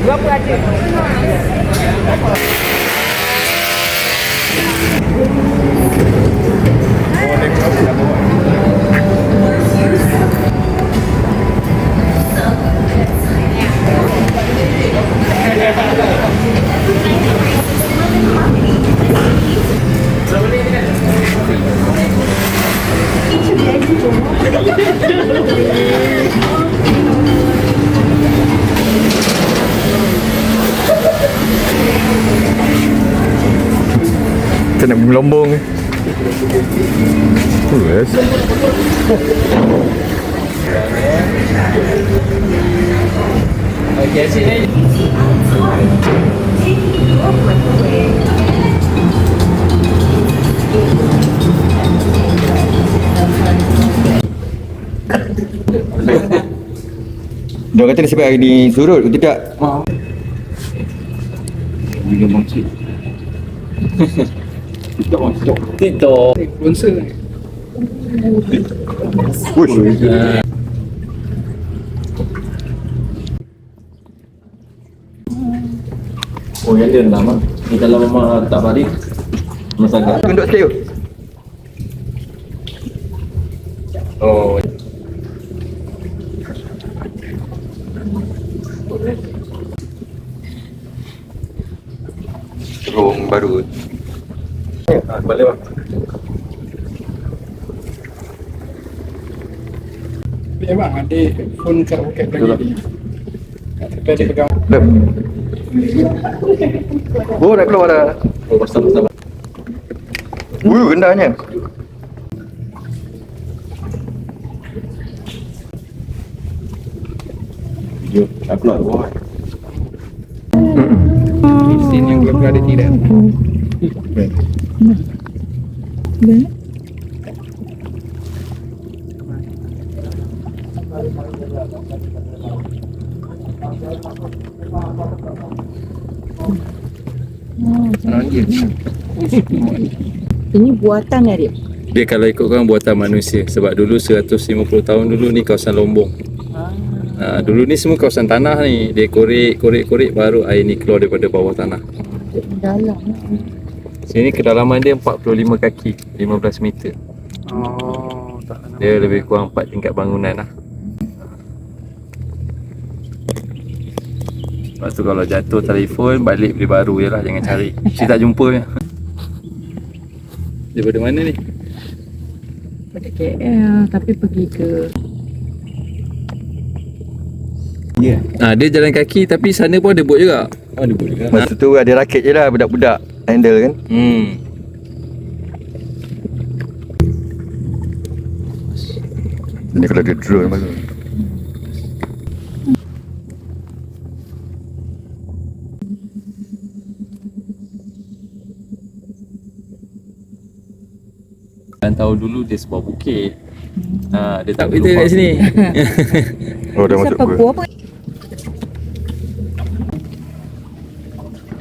Berapa ada? Kita nak pergi Lombong ni. Oh, yes. Okey, sini. Dia kata dia sebab hari ni surut ke tidak? TikTok. Uish. Oh yang dia lama. Ni kalau memang tak balik Masalah Duduk sikit yuk. Oh. Terung baru. Ha, Balik bang Memang ada phone kat poket lagi. Ada pegang Dah. Oh, nak keluar dah. Oh pasal pasal Ui, rendahnya. Video Upload bawah scene yang belum ada tidak. Ini buatan ya, Rip? Dia kalau ikutkan buatan manusia Sebab dulu 150 tahun dulu ni kawasan Lombong ha, Dulu ni semua kawasan tanah ni. Dia korek, korek, korek Baru air ni keluar daripada bawah tanah. Dalam. Sini kedalaman dia 45 kaki 15 meter. Oh, tak. Dia lebih kurang 4 tingkat bangunan lah. Lepas tu kalau jatuh telefon Balik beli baru je lah Jangan cari. Mesti tak jumpa je. Daripada mana ni? Pada KL tapi pergi ke Ha, dia jalan kaki tapi sana pun ada bot juga. Oh ada bot juga. Masa tu ada rakit je lah budak-budak handle kan. Hmm Ni kalau ada drone baru. Kan tahu dulu dia sebuah bukit. Ha, dia tak kita kat sini. Oh, dah masuk ke. gua apa?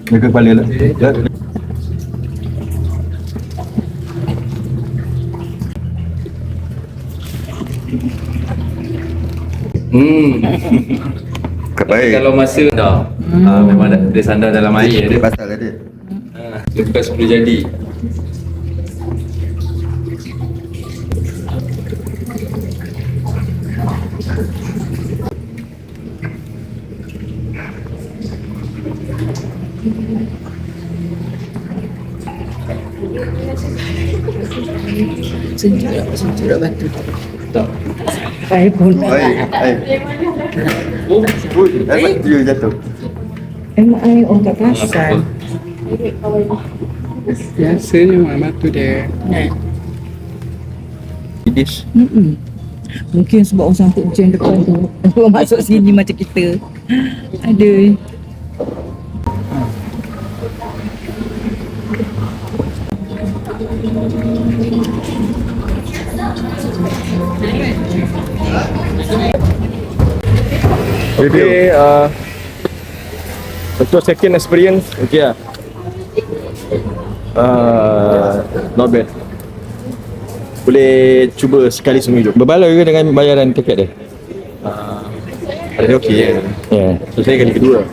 Dia ke kepala lah. Hmm. Baik. kalau masa dah ha, memang dah, dia sandar dalam air Dia dia. pasal lah dia. Ha, lepas boleh jadi. Senturak, senturak batu. Tak. Saya pun. Baik. Baik. Oh, Ui, dapat dia jatuh. Emang air orang tak perasan. Biasanya memang batu dia. Nah. Dish. Mm-mm. Mungkin sebab orang sangkut hujan depan tu. Orang masuk sini macam kita. Ada. Okay uh, Untuk second experience Okay lah uh, Not bad Boleh cuba sekali seumur hidup Berbaloi ke dengan bayaran tiket dia? uh, Pada dia okey ya. Ya. So saya kali kedua